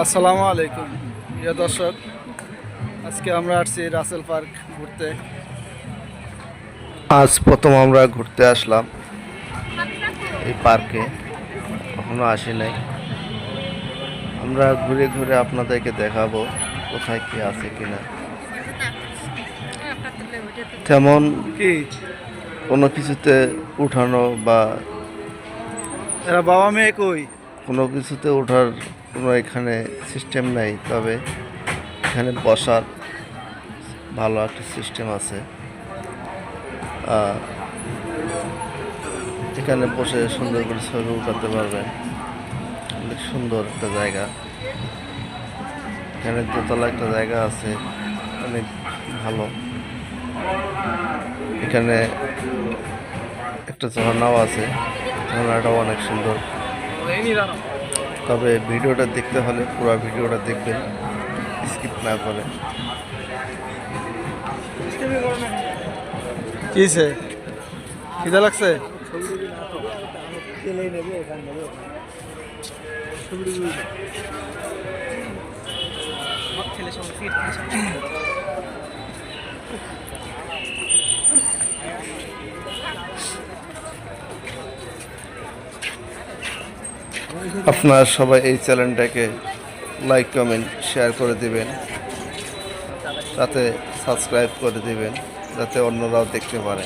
আসসালামু আলাইকুম প্রিয় দর্শক। আজকে আমরা আসছি রাসেল পার্ক ঘুরতে। আজ প্রথম আমরা ঘুরতে আসলাম এই পার্কে। কখনো আসি নাই। আমরা ঘুরে ঘুরে আপনাদেরকে দেখাবো কোথায় কি আছে কিনা। তেমন কি? কোনো কিছুতে উঠানো বা এরা বাবা মেয়ে কই? কোনো কিছুতে ওঠার কোনো এখানে সিস্টেম নাই, তবে এখানে বসার ভালো একটা সিস্টেম আছে। এখানে বসে সুন্দর করে ছবি উঠাতে পারবেন। অনেক সুন্দর একটা জায়গা। এখানে দোতলা একটা জায়গা আছে, অনেক ভালো। এখানে একটা ঝর্ণাও আছে, ঝর্ণাটাও অনেক সুন্দর। তবে ভিডিওটা দেখতে হলে পুরো ভিডিওটা দেখবেন। স্কিপ না করে। কিছে খিদা লাগছে? আপনারা সবাই এই চ্যানেলটাকে লাইক, কমেন্ট, শেয়ার করে দিবেন। সাথে সাবস্ক্রাইব করে দিবেন, যাতে অন্যরাও দেখতে পারে।